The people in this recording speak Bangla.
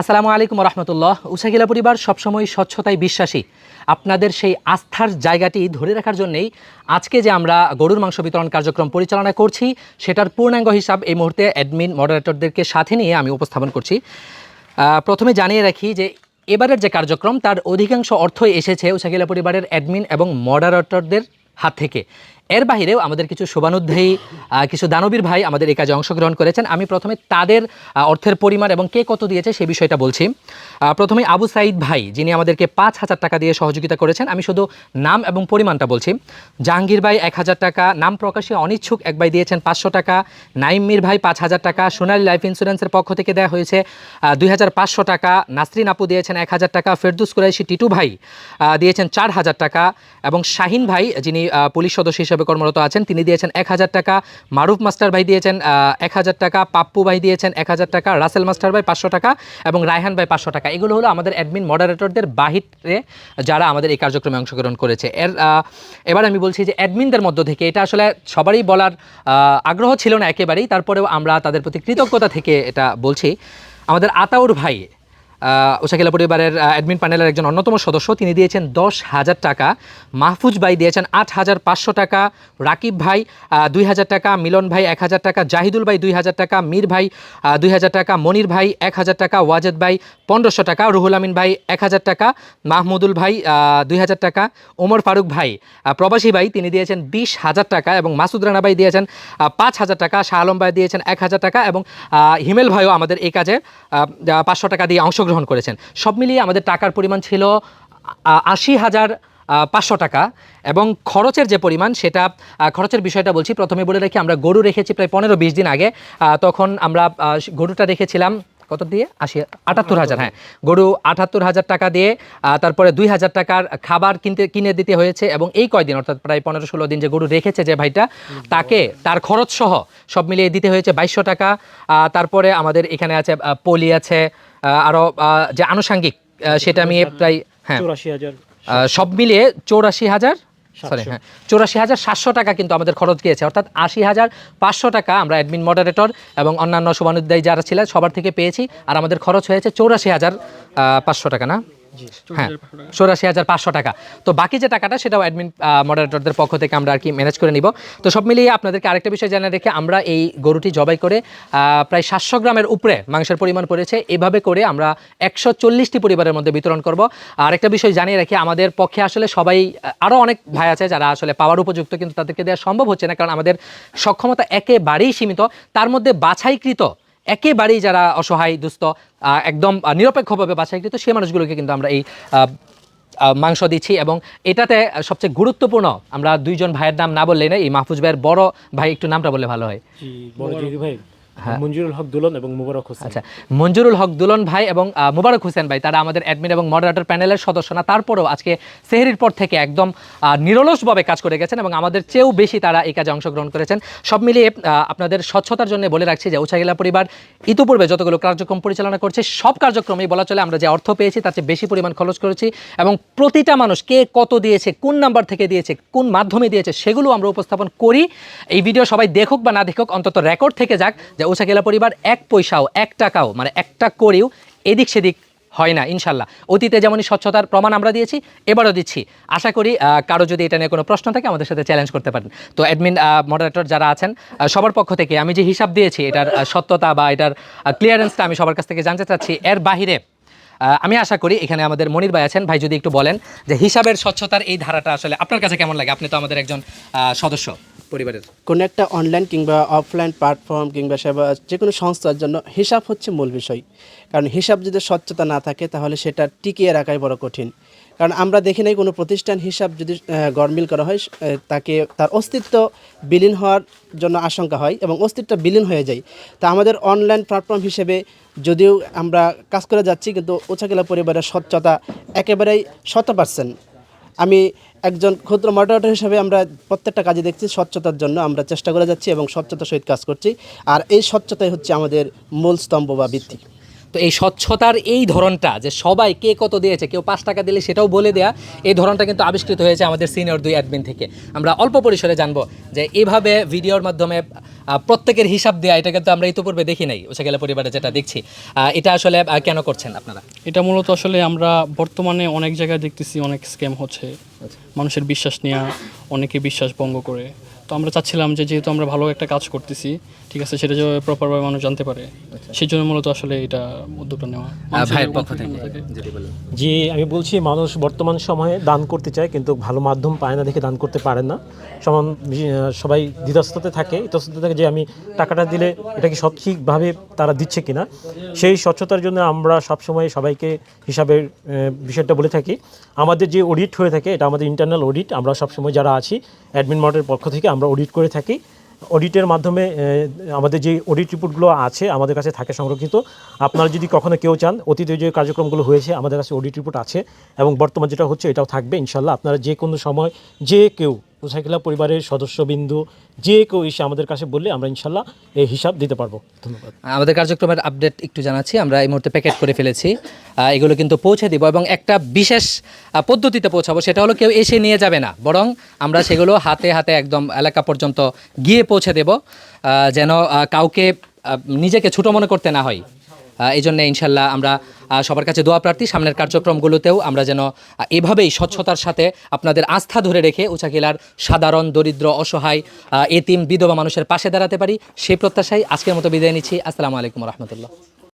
আসসালামু আলাইকুম রহমতুল্লাহ উষাগিলা পরিবার সবসময় স্বচ্ছতায় বিশ্বাসী। আপনাদের সেই আস্থার জায়গাটি ধরে রাখার জন্যেই আজকে যে আমরা গরুর মাংস বিতরণ কার্যক্রম পরিচালনা করছি, সেটার পূর্ণাঙ্গ হিসাব এই মুহূর্তে অ্যাডমিন মডারেটরদেরকে সাথে নিয়ে আমি উপস্থাপন করছি। প্রথমে জানিয়ে রাখি যে এবারের যে কার্যক্রম, তার অধিকাংশ অর্থই এসেছে উষাগিলা পরিবারের অ্যাডমিন এবং মডারেটরদের হাত থেকে। এর বাহিরেও আমাদের কিছু শোভানুধ্যায়ী কিছু দানবীর ভাই আমাদের এই কাজে অংশগ্রহণ করেছেন। আমি প্রথমে তাদের অর্থের পরিমাণ এবং কে কত দিয়েছে সেই বিষয়টা বলছি। প্রথমে আবু সাইদ ভাই, যিনি আমাদেরকে পাঁচ হাজার টাকা দিয়ে সহযোগিতা করেছেন, আমি শুধু নাম এবং পরিমাণটা বলছি। জাহাঙ্গীর ভাই এক হাজার টাকা, নাম প্রকাশে অনিচ্ছুক এক ভাই দিয়েছেন পাঁচশো টাকা, নাইম মির ভাই পাঁচ হাজার টাকা, সোনালী লাইফ ইন্স্যুরেন্সের পক্ষ থেকে দেওয়া হয়েছে দুই হাজার পাঁচশো টাকা, নাসরিন আপু দিয়েছেন এক হাজার টাকা, ফেরদুস কুরাইশি টিটু ভাই দিয়েছেন চার হাজার টাকা এবং শাহিন ভাই, যিনি পুলিশ সদস্য হিসেবে কর্মরত আছেন। তিনি দিয়েছেন এক হাজার টাকা, মারুফ মাস্টার ভাই দিয়েছেন এক হাজার টাকা, পাপ্পু ভাই দিয়েছেন এক হাজার টাকা, রাসেল মাস্টার ভাই পাঁচশো টাকা এবং রায়হান ভাই পাঁচশো টাকা। এগুলো হলো আমাদের অ্যাডমিন মডারেটরদের বাহিরে যারা আমাদের এই কার্যক্রমে অংশগ্রহণ করেছে। এর এবার আমি বলছি যে অ্যাডমিনদের মধ্য থেকে এটা আসলে সবারই বলার আগ্রহ ছিল না একেবারেই। তারপরেও আমরা তাদের প্রতি কৃতজ্ঞতা থেকে এটা বলছি। আমাদের আতাউর ভাই উষাকিলা পরিবারের অ্যাডমিন প্যানেলের একজন অন্যতম সদস্য। তিনি দিয়েছেন দশ হাজার টাকা। মাহফুজ ভাই দিয়েছেন আট হাজার পাঁচশো টাকা। রাকিব ভাই দুই হাজার টাকা। মিলন ভাই এক হাজার টাকা। জাহিদুল ভাই দুই হাজার টাকা। মীর ভাই দুই হাজার টাকা। মনির ভাই এক হাজার টাকা। ওয়াজেদ ভাই পনেরোশো টাকা। রুহুল আমিন ভাই এক হাজার টাকা। মাহমুদুল ভাই দুই হাজার টাকা। ওমর ফারুক ভাই প্রবাসী ভাই, তিনি দিয়েছেন বিশ হাজার টাকা এবং মাসুদ রানা ভাই দিয়েছেন পাঁচ হাজার টাকা। শাহ আলম ভাই দিয়েছেন এক হাজার টাকা এবং হিমেল ভাইও আমাদের এই কাজে পাঁচশো টাকা দিয়ে অংশগ্রহণ করেছেন। সব মিলিয়ে আমাদের টাকার পরিমাণ ছিল আশি হাজার পাঁচশো টাকা এবং খরচের যে পরিমাণ সেটা খরচের বিষয়টা বলছি। প্রথমে বলে রাখি, আমরা গরু রেখেছি প্রায় পনেরো বিশ দিন আগে। তখন আমরা গরুটা রেখেছিলাম, কত দিয়ে? আশি, আটাত্তর হাজার হ্যাঁ। গরু আটাত্তর হাজার টাকা দিয়ে তারপরে দুই হাজার টাকার খাবার কিনতে, কিনে দিতে হয়েছে এবং এই কয়দিন, অর্থাৎ প্রায় পনেরো ষোলো দিন যে গরু রেখেছে যে ভাইটা, তাকে তার খরচ সহ সব মিলিয়ে দিতে হয়েছে বাইশশো টাকা। তারপরে আমাদের এখানে আছে পলি আছে আরও আহ, যে আনুষাঙ্গিক সেটা আমি প্রায় হ্যাঁ। সব মিলিয়ে চৌরাশি হাজার? সরি হ্যাঁ। চৌরাশি হাজার সাতশো টাকা কিন্তু আমাদের খরচ গিয়েছে। অর্থাৎ আশি হাজার পাঁচশো টাকা আমরা অ্যাডমিন মডারেটর এবং অন্যান্য শুভানুদ্দায়ী যারা ছিলেন সবার থেকে পেয়েছি। আর আমাদের খরচ হয়েছে চৌরাশি হাজার পাঁচশো টাকা না? হ্যাঁ। চৌরাশি হাজার পাঁচশো টাকা। তো বাকি যে টাকাটা সেটাও অ্যাডমিন মডারেটরদের পক্ষ থেকে আমরা আর কি ম্যানেজ করে নিব। তো সব মিলিয়ে আপনাদেরকে আরেকটা বিষয় জানিয়ে রেখে আমরা এই গরুটি জবাই করে প্রায় সাতশো গ্রামের উপরে মাংসের পরিমাণ পড়েছে। এভাবে করে আমরা একশো চল্লিশটি পরিবারের মধ্যে বিতরণ করব। আর একটা বিষয় জানিয়ে রাখি আমাদের পক্ষে আসলে সবাই আরও অনেক ভাই আছে যারা আসলে পাওয়ার উপযুক্ত কিন্তু তাদেরকে দেওয়া সম্ভব হচ্ছে না। কারণ আমাদের সক্ষমতা একেবারেই সীমিত। তার মধ্যে বাছাইকৃত একেবারেই যারা অসহায়, দুস্থ একদম নিরপেক্ষভাবে নিরপেক্ষভাবে বাছাইকৃত, সেই মানুষগুলোকে কিন্তু আমরা এই মাংস দিচ্ছি এবং এটাতে সবচেয়ে গুরুত্বপূর্ণ, আমরা দুইজন ভাইয়ের নাম না বললে না এই মাহফুজ ভাইয়ের বড় ভাই একটু নামটা বললে ভালো হয়। মঞ্জুরুল হক দুলন এবং মুবারক হোসেন। আচ্ছা মঞ্জুরুল হক দুলন ভাই এবং মুবারক হোসেন ভাই তারা আমাদের অ্যাডমিন এবং মডারেটর প্যানেলের সদস্য না তারপরেও আজকে সেহরির পর থেকে একদম নিরলসভাবে কাজ করে গেছেন এবং আমাদের চেয়েও বেশি তারা এই কাজে অংশগ্রহণ করেছেন। সব মিলিয়ে আপনাদের স্বচ্ছতার জন্য বলে রাখছি যে উচাগিলা পরিবার ইতিপূর্বে যতগুলো কার্যক্রম পরিচালনা করছে সব কার্যক্রমেই বলা চলে আমরা যে অর্থ পেয়েছি তার চেয়ে বেশি পরিমাণ খরচ করেছি এবং প্রতিটা মানুষ কে কত দিয়েছে কোন নাম্বার থেকে দিয়েছে কোন মাধ্যমে দিয়েছে সেগুলো আমরা উপস্থাপন করি। এই ভিডিও সবাই দেখুক বা না দেখুক অন্তত রেকর্ড থেকে যাক যে উচাগিলা পরিবার এক পয়সাও, এক টাকাও মানে একটা করেও এদিক সেদিক হয় না, ইনশাল্লাহ। অতীতে যেমনই স্বচ্ছতার প্রমাণ আমরা দিয়েছি, এবারও দিচ্ছি। আশা করি কারও যদি এটা নিয়ে কোনো প্রশ্ন থাকে, আমাদের সাথে চ্যালেঞ্জ করতে পারেন। তো অ্যাডমিন মডারেটর যারা আছেন সবার পক্ষ থেকে আমি যে হিসাব দিয়েছি, এটার সত্যতা বা এটার ক্লিয়ারেন্সটা আমি সবার কাছ থেকে জানতে চাচ্ছি। এর বাহিরে আমি আশা করি এখানে আমাদের মনির ভাই আছেন। ভাই, যদি একটু বলেন যে হিসাবের স্বচ্ছতার এই ধারাটা আসলে আপনার কাছে কেমন লাগে? আপনি তো আমাদের একজন সদস্য। পরিবারের? কোনো একটা অনলাইন কিংবা অফলাইন প্ল্যাটফর্ম কিংবা সেবা যে কোনো সংস্থার জন্য হিসাব হচ্ছে মূল বিষয়। কারণ হিসাব যদি স্বচ্ছতা না থাকে, তাহলে সেটা টিকিয়ে রাখাই বড় কঠিন। কারণ আমরা দেখি নাই কোনো প্রতিষ্ঠান হিসাব যদি গরমিল করা হয় তাকে তার অস্তিত্ব বিলীন হওয়ার জন্য আশঙ্কা হয় এবং অস্তিত্ব বিলীন হয়ে যায়। তা আমাদের অনলাইন প্ল্যাটফর্ম হিসেবে যদিও আমরা কাজ করে যাচ্ছি, কিন্তু উচাকিলা পরিবারের স্বচ্ছতা একেবারেই শত পার্সেন্ট আমি একজন ক্ষুদ্র মডারেটর হিসেবে আমরা প্রত্যেকটা কাজে দেখছি, স্বচ্ছতার জন্য আমরা চেষ্টা করে যাচ্ছি এবং স্বচ্ছতা সহিত কাজ করছি। আর এই স্বচ্ছতাই হচ্ছে আমাদের মূল স্তম্ভ বা ভিত্তি। তো এই স্বচ্ছতার এই ধরনটা যে সবাই কে কত দিয়েছে, কেউ পাঁচ টাকা দিলে সেটাও বলে দেয়া, এই ধরনটা কিন্তু আবিষ্কৃত হয়েছে আমাদের সিনিয়র দুই অ্যাডমিন থেকে। আমরা অল্প পরিসরে জানব যে এভাবে ভিডিওর মাধ্যমে প্রত্যেকের হিসাব দেওয়া এটা কিন্তু আমরা ইতিপূর্বে দেখি নাই উসাকেলা পরিবারে যেটা দেখছি। আহ, এটা আসলে কেন করছেন আপনারা? এটা মূলত আসলে আমরা বর্তমানে অনেক জায়গায় দেখতেছি অনেক স্ক্যাম হচ্ছে। মানুষের বিশ্বাস নেওয়া অনেকে বিশ্বাস ভঙ্গ করে। তো আমরা চাচ্ছিলাম যে যেহেতু আমরা ভালো একটা কাজ করতেছি ঠিক আছে সেটা যে প্রপারভাবে মানুষ জানতে পারে। সেই জন্য মূলত আসলে এটা উদ্যোগটা নেওয়া। জি আমি বলছি মানুষ বর্তমান সময়ে দান করতে চায় কিন্তু ভালো মাধ্যম পায় না দেখে দান করতে পারে না। সমান সবাই দ্বিধাস্ততে থাকে ইতস্ততে থাকে যে আমি টাকাটা দিলে এটা কি সঠিকভাবে তারা দিচ্ছে কিনা। সেই স্বচ্ছতার জন্য আমরা সবসময় সবাইকে হিসাবের বিষয়টা বলে থাকি। আমাদের যে অডিট হয়ে থাকে এটা আমাদের ইন্টারনাল অডিট আমরা সবসময় যারা আছি অ্যাডমিন মডের পক্ষ থেকে আমরা অডিট করে থাকি। অডিটের মাধ্যমে আমাদের যে অডিট রিপোর্টগুলো আছে, আমাদের কাছে থাকে সংরক্ষিত। আপনারা যদি কখনো কেউ চান, অতীতে যে কার্যক্রমগুলো হয়েছে, আমাদের কাছে অডিট রিপোর্ট আছে এবং বর্তমান যেটা হচ্ছে, এটাও থাকবে। ইনশাল্লাহ আপনারা যে কোনো সময়, যে কেউ মুসাইকিলা পরিবারের সদস্যবিন্দু, যে কেউ এসে আমাদের কাছে বললে আমরা ইনশাল্লাহ এই হিসাব দিতে পারব। ধন্যবাদ। আমাদের কার্যক্রমের আপডেট একটু জানাচ্ছি, আমরা এই মুহূর্তে প্যাকেট করে ফেলেছি। এগুলো কিন্তু পৌঁছে দিব এবং একটা বিশেষ পদ্ধতিতে পৌঁছাবো, সেটা হলো কেউ এসে নিয়ে যাবে না, বরং আমরা সেগুলো হাতে হাতে একদম এলাকা পর্যন্ত গিয়ে পৌঁছে দেব যেন কাউকে নিজেকে ছোট মনে করতে না হয়। এই জন্য ইনশাল্লাহ আমরা সবার কাছে দোয়া প্রার্থী। সামনের কার্যক্রমগুলোতেও আমরা যেন এভাবেই স্বচ্ছতার সাথে আপনাদের আস্থা ধরে রেখে উচাকিলার সাধারণ, দরিদ্র, অসহায় এতিম, বিধবা মানুষের পাশে দাঁড়াতে পারি সেই প্রত্যাশায় আজকের মতো বিদায় নিচ্ছি। আসসালামু আলাইকুম রহমতুল্লাহ।